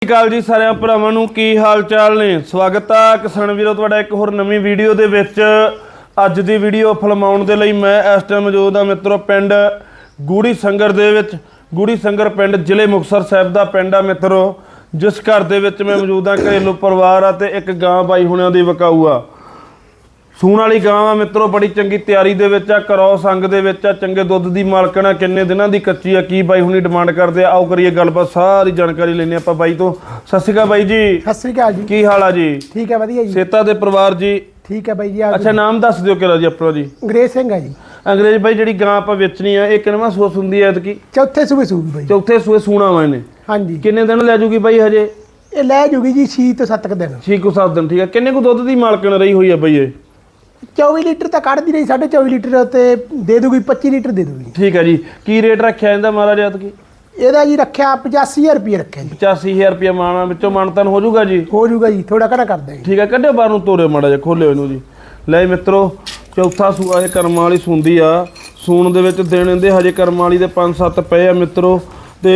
ਸਤਿ ਸ਼੍ਰੀ ਅਕਾਲ ਜੀ ਸਾਰਿਆਂ ਭਰਾਵਾਂ ਨੂੰ, ਕੀ ਹਾਲ ਚਾਲ ਨੇ? ਸਵਾਗਤ ਆ ਕਿਸਾਨ ਵੀਰੋ, ਤੁਹਾਡਾ ਇੱਕ ਹੋਰ ਨਵੀਂ ਵੀਡੀਓ ਦੇ ਵਿੱਚ। ਅੱਜ ਦੀ ਵੀਡੀਓ ਫਿਲਮਾਉਣ ਦੇ ਲਈ ਮੈਂ ਇਸ ਟਾਈਮ ਮੌਜੂਦ ਆ ਮਿੱਤਰੋ, ਪਿੰਡ ਗੂੜੀ ਸੰਗਰ ਦੇ ਵਿੱਚ। ਗੂੜੀ ਸੰਗਰ ਪਿੰਡ ਜ਼ਿਲ੍ਹੇ ਮੁਕਤਸਰ ਸਾਹਿਬ ਦਾ ਪਿੰਡ ਆ ਮਿੱਤਰੋ, ਜਿਸ ਘਰ ਦੇ ਵਿੱਚ ਮੈਂ ਮੌਜੂਦ ਆ ਘਰੇਲੂ ਪਰਿਵਾਰ ਆ ਤੇ ਇੱਕ ਗਾਂ ਬਾਈ ਹੁਣਿਆਂ ਦੀ ਵਿਕਾਊ ਆ। ਸੂਣ ਵਾਲੀ ਗਾਂ ਆ ਮਿੱਤਰੋ ਬੜੀ ਚੰਗੀ ਤਿਆਰੀ ਦੇ ਵਿੱਚ ਆ ਕਰੌਸ ਅੰਗ ਦੇ ਵਿੱਚ ਆ ਚੰਗੇ ਦੁੱਧ ਦੀ ਮਾਲਕਣ ਆ ਕਿੰਨੇ ਦਿਨਾਂ ਦੀ ਕੱਚੀ ਆ ਕੀ ਬਾਈ ਹੁਣੀ ਡਿਮਾਂਡ ਕਰਦੇ ਆ? ਆਓ ਕਰੀਏ ਗੱਲਬਾਤ ਸਾਰੀ ਜਾਣਕਾਰੀ ਲੈਣੇ ਆਪਾਂ ਬਾਈ ਤੋਂ। ਸਤਿ ਸ਼੍ਰੀ ਅਕਾਲ ਬਾਈ ਜੀ। ਸਤਿ ਸ੍ਰੀ ਅਕਾਲ ਜੀ। ਕੀ ਹਾਲ ਆ ਜੀ? ਠੀਕ ਹੈ ਵਧੀਆ ਜੀ। ਸੇਤਾ ਦੇ ਪਰਿਵਾਰ ਜੀ। ਠੀਕ ਹੈ ਬਾਈ ਜੀ ਅੱਛਾ ਨਾਮ ਦੱਸ ਦਿਓ ਕਿਹੜਾ ਜੀ ਆਪਣਾ ਜੀ? ਅੰਗਰੇਜ਼ ਸਿੰਘ ਹੈ ਜੀ। ਅੰਗਰੇਜ਼ ਬਾਈ ਜਿਹੜੀ ਗਾਂ ਆਪਾਂ ਵੇਚਣੀ ਆ ਇਹ ਕਿੰਨਵਾਂ ਸੂਸ ਹੁੰਦੀ ਐ ਐਤਕੀ? ਚੌਥੇ ਸੂਬੇ ਸੂਬੀ ਬਾਈ। ਚੌਥੇ ਸੂਏ ਸੂਣਾ ਵਾ ਇਹਨੇ। ਹਾਂਜੀ। ਕਿੰਨੇ ਦਿਨ ਲੈ ਜੂਗੀ ਬਾਈ ਹਜੇ? ਇਹ ਲੈ ਜੂਗੀ ਜੀ 6 ਤੋਂ 7 ਦਿਨ। 6 ਕੁ 7 ਦਿਨ ਠੀਕ ਆ। ਕਿੰਨੇ ਕੁ ਦੁੱਧ ਦੀ ਮਾਲਕਣ ਰਹੀ ਹੋਈ ਆ ਬਾਈ ਇਹ? 24 ਲੀਟਰ ਤਾਂ ਕੱਢਦੀ ਰਹੀ 24 ਲੀਟਰ ਤੇ ਦੇ ਦੂਗੀ 25 ਲੀਟਰ ਦੇ ਦੂਗੀ ਠੀਕ ਆ ਜੀ। ਕੀ ਰੇਟ ਰੱਖਿਆ ਇਹਦਾ ਮਹਾਰਾਜ ਐਤਕੀ ਇਹਦਾ ਜੀ ਰੱਖਿਆ 85000 ਰੁਪਏ ਰੱਖਿਆ ਜੀ। 85000 ਰੁਪਏ ਮਾਣਾ ਵਿੱਚੋਂ ਮਾਨਤਨ ਹੋ ਜਾਊਗਾ ਜੀ? ਹੋ ਜੂਗਾ ਜੀ ਥੋੜਾ ਘਣਾ ਕਰ ਦਾਂਗੇ ਠੀਕ ਆ ਕੱਢਿਓ ਬਾਹਰ ਨੂੰ ਤੋਰੇ ਮਾੜਾ ਜਿਹਾ ਖੋਲਿਓ ਇਹਨੂੰ ਜੀ। ਲੈ ਮਿੱਤਰੋ ਚੌਥਾ ਸੂਆ ਇਹ ਕਰਮਾਂ ਵਾਲੀ ਸੁੰਦੀ ਆ। ਸੂਣ ਦੇ ਵਿੱਚ ਦਿਨ ਇਹਦੇ ਹਜੇ ਕਰਮਾਂ ਵਾਲੀ ਦੇ 5-7 ਪਏ ਆ ਮਿੱਤਰੋ। ਤੇ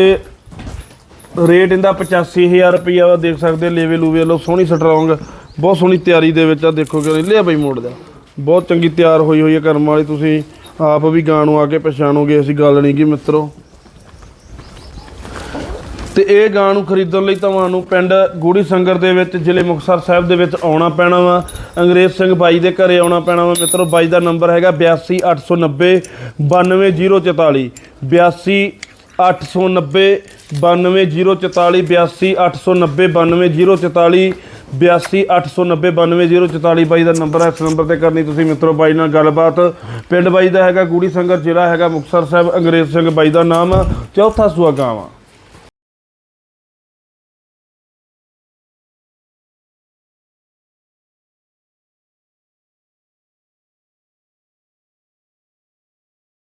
ਰੇਟ ਇਹਦਾ 85000 ਰੁਪਇਆ ਦੇਖ ਸਕਦੇ ਲੇਵੇ ਲੂਵੇ ਲੋ ਸੋਹਣੀ ਸਟਰੋਂਗ ਬਹੁਤ ਸੋਹਣੀ ਤਿਆਰੀ ਦੇ ਵਿੱਚ ਆ ਦੇਖੋ ਕਿ ਲਿਆ ਬਈ ਮੋੜ ਦਾ। ਬਹੁਤ ਚੰਗੀ ਤਿਆਰ ਹੋਈ ਹੋਈ ਹੈ ਕਰਮਾਂ ਵਾਲੀ, ਤੁਸੀਂ ਆਪ ਵੀ ਗਾਂ ਨੂੰ ਆ ਕੇ ਪਛਾਣੋਗੇ ਅਸੀਂ ਗੱਲ ਨਹੀਂ ਕੀ ਮਿੱਤਰੋ। ਤੇ ਇਹ ਗਾਂ ਨੂੰ ਖਰੀਦਣ ਲਈ ਤੁਹਾਨੂੰ ਪਿੰਡ ਗੂੜੀ ਸੰਗਰ ਦੇ ਵਿੱਚ, ਜ਼ਿਲ੍ਹੇ ਮੁਕਤਸਰ ਸਾਹਿਬ ਦੇ ਵਿੱਚ ਆਉਣਾ ਪੈਣਾ ਵਾ। ਅੰਗਰੇਜ਼ ਸਿੰਘ ਬਾਈ ਦੇ ਘਰੇ ਆਉਣਾ ਪੈਣਾ ਵਾ ਮਿੱਤਰੋ। ਬਾਈ ਦਾ ਨੰਬਰ ਹੈਗਾ 82890 92044 82890 92044 82890 92044 82890 92044 ਬਾਈ ਦਾ ਨੰਬਰ ਹੈ। ਇਸ ਨੰਬਰ ਤੇ ਕਰਨੀ ਤੁਸੀਂ ਮਿੱਤਰੋ ਬਾਈ ਨਾਲ ਗੱਲਬਾਤ। ਪਿੰਡ ਬਾਈ ਦਾ ਹੈਗਾ ਗੂੜੀ ਸੰਗਰ ਜ਼ਿਲ੍ਹਾ ਹੈਗਾ ਮੁਕਤਸਰ ਸਾਹਿਬ, ਅੰਗਰੇਜ਼ ਸਿੰਘ ਬਾਈ ਦਾ ਨਾਮ। ਚੌਥਾ ਸੂਆ ਗਾਵਾਂ